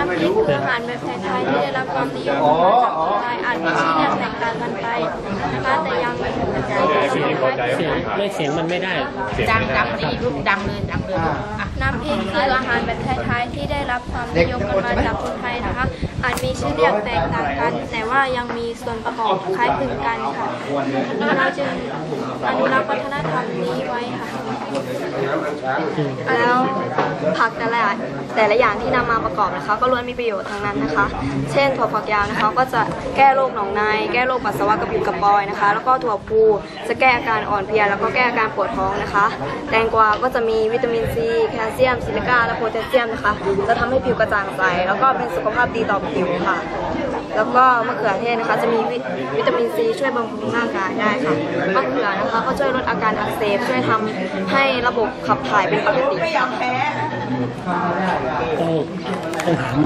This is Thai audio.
น้ำพริกคืออาหารแบบไทยๆที่ได้รับความนิยมมาจากคนไทยอาจมีชื่อเรียกแตกต่างกันไปนะคะแต่ยังมีส่วนประกอบพี่ที่เข้าใจคล้ายคลึงรับไม่เสียงมันไม่ได้ดังไม่ดัได้งมาอีกลูกดังเลยดังเลยอะน้ำพริกคืออาหารแบบไทยๆที่ได้รับความนิยมกันมาจากคนไทยนะคะ อาจมีชื่อเรียกแตกต่างกัน แต่ว่ายังมีส่วนประกอบคล้ายคลึงกันค่ะเราจึงอนุรักษ์วัฒนธรรมนี้ไว้ค่ะ แล้วผักแต่ละแต่ละอย่างที่นำมาประกอบนะคะ ก็ล้วนมีประโยชน์ทั้งนั้นนะคะ เช่นถั่วฝักยาวนะคะ ก็จะแก้โรคหนองใน แก้โรคปัสสาวะกระปิดกระปอยนะคะ แล้วก็ถั่วพูจะแก้อาการอ่อนเพลียแล้วก็แก้อาการปวดท้องนะคะ แตงกวาก็จะมีวิตามินซีแคลเซียมซิลิก้าและโพแทสเซียมนะคะ จะทำให้ผิวกระจ่างใสแล้วก็เป็นสุขภาพดีต่อผิวค่ะ แล้วก็มะเขือเทศนะคะจะมีวิวตามินซีช่วยบำรุงร่างกายได้ค่ะมะเขือนะคะก็ช่วยลดอาการอักเสบช่วยทำให้ระบบขับถ่ายเป็นปกติค่ะต้องต้องถาม